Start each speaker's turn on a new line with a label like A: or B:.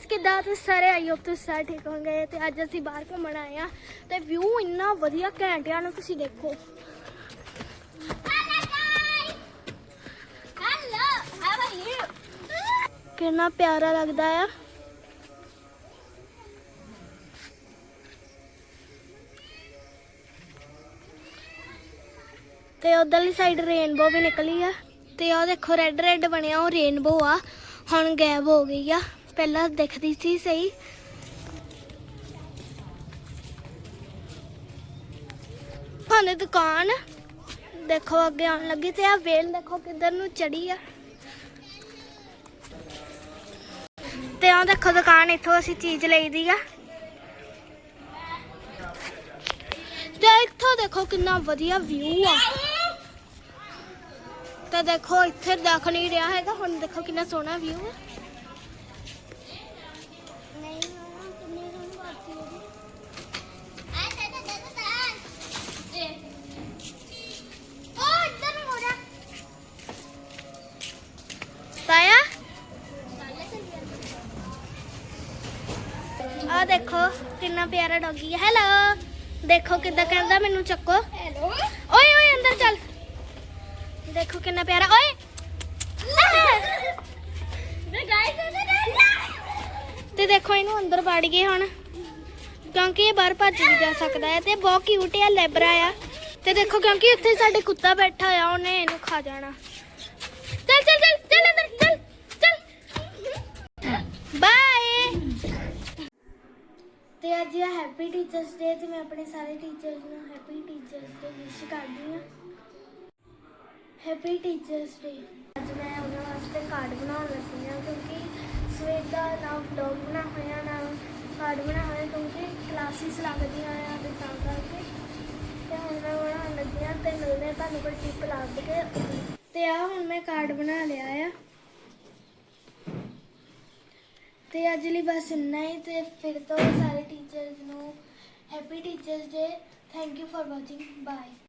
A: Guys ਕਿੱਦਾਂ ਤੁਸੀਂ ਸਾਰੇ ਆਈ ਹੋਪ ਤੁਸੀਂ ਸਾਰੇ ਠੀਕ ਹੋਵੋਗੇ ਤੇ ਅੱਜ ਅਸੀਂ ਬਾਹਰ ਘੁੰਮਣ ਆਏ ਆ ਤੇ ਵਿਊ ਇੰਨਾ ਵਧੀਆ ਘੈਂਟ ਆ ਨਾ ਤੁਸੀਂ ਦੇਖੋ। ਕਿੰਨਾ ਪਿਆਰਾ ਲੱਗਦਾ ਆ। ਤੇ ਉਧਰਲੀ ਸਾਈਡ ਰੇਨਬੋ ਵੀ ਨਿਕਲੀ ਆ। ਤੇ ਉਹ ਦੇਖੋ ਰੈੱਡ ਰੈੱਡ ਬਣਿਆ ਉਹ ਰੇਨਬੋ ਆ। ਹੁਣ ਗਾਇਬ ਹੋ ਗਈ ਆ। ਪਹਿਲਾਂ ਦਿਖਦੀ ਸੀ ਸਹੀ। ਭਾਨੇ ਦੁਕਾਨ। ਦੇਖੋ ਅੱਗੇ ਆਉਣ ਲੱਗੀ ਤੇ ਆ ਵੇਲ ਦੇਖੋ ਕਿੱਧਰ ਨੂੰ ਚੜੀ ਆ। ਤੇ ਆ ਦੇਖੋ ਦੁਕਾਨ, ਇੱਥੋਂ ਅਸੀਂ ਚੀਜ਼ ਲਈਦੀ ਆ। ਤੇ ਇੱਥੋਂ ਦੇਖੋ ਕਿੰਨਾ ਵਧੀਆ ਵਿਊ ਆ। ਤੇ ਦੇਖੋ ਇੱਥੇ ਦਿਖ ਨਹੀਂ ਰਿਹਾ ਹੈਗਾ, ਹੁਣ ਦੇਖੋ ਕਿੰਨਾ ਸੋਹਣਾ ਵਿਊ ਹੈ ਆ ਦੇਖੋ ਕਿੰਨਾ ਪਿਆਰਾ ਡੌਗੀ ਹੈ ਹੈਲੋ ਦੇਖੋ ਕਿੱਦਾਂ ਕਹਿੰਦਾ ਮੈਨੂੰ ਚੱਕੋ। ਹੈਲੋ ਓਏ ਓਏ ਅੰਦਰ ਚੱਲ। ਦੇਖੋ ਕਿੰਨਾ ਪਿਆਰਾ। ਓਏ। ਤੇ ਦੇਖੋ ਇਹਨੂੰ ਅੰਦਰ ਵੜ ਗਏ ਹੁਣ। ਕਿਉਂਕਿ ਇਹ ਬਾਹਰ ਭੱਜ ਵੀ ਜਾ ਸਕਦਾ ਹੈ ਤੇ ਬਹੁਤ ਕਿਊਟ ਹੈ ਲੈਬਰਾ ਆ। ਤੇ ਦੇਖੋ ਕਿਉਂਕਿ ਇੱਥੇ ਸਾਡੇ ਕੁੱਤਾ ਬੈਠਾ ਆ ਉਹਨੇ ਇਹਨੂੰ ਖਾ ਜਾਣਾ। ਤੇ ਅੱਜ ਹੈ ਹੈਪੀ ਟੀਚਰਸ ਡੇ ਤੇ ਮੈਂ ਆਪਣੇ ਸਾਰੇ ਟੀਚਰਸ ਨੂੰ ਹੈਪੀ ਟੀਚਰਸ ਡੇ ਵਿਸ਼ ਕਰਦੀ ਹਾਂ। ਹੈਪੀ ਟੀਚਰਸ ਡੇ ਅੱਜ ਮੈਂ ਉਹਨਾਂ ਵਾਸਤੇ ਕਾਰਡ ਬਣਾਉਣ ਲੱਗੀ ਹਾਂ ਕਿਉਂਕਿ ਸਵੇਰ ਦਾ ਨਾ ਵਲੌਗ ਬਣਾ ਹੋਇਆ, ਨਾ ਕਾਰਡ ਬਣਾ ਹੋਇਆ ਕਿਉਂਕਿ ਕਲਾਸਿਸ ਲੱਗਦੀਆਂ ਆ ਤੇ ਤਾਂ ਕਰਕੇ ਤੇ ਹੁਣ ਮੈਂ ਬਣਾਉਣ ਲੱਗੀ ਹਾਂ ਤੇ ਮਿਲਦੇ ਤੁਹਾਨੂੰ ਕੋਈ ਟਿਪ ਲੱਭ ਕੇ। ਤੇ ਆ ਹੁਣ ਮੈਂ ਕਾਰਡ ਬਣਾ ਲਿਆ ਆ। ਤੇ ਅੱਜ ਲਈ ਬਸ ਇੰਨਾ ਹੀ ਤੇ ਫਿਰ ਤੋਂ ਸਾਰੇ ਟੀਚਰਸ ਨੂੰ happy teachers day thank you for watching bye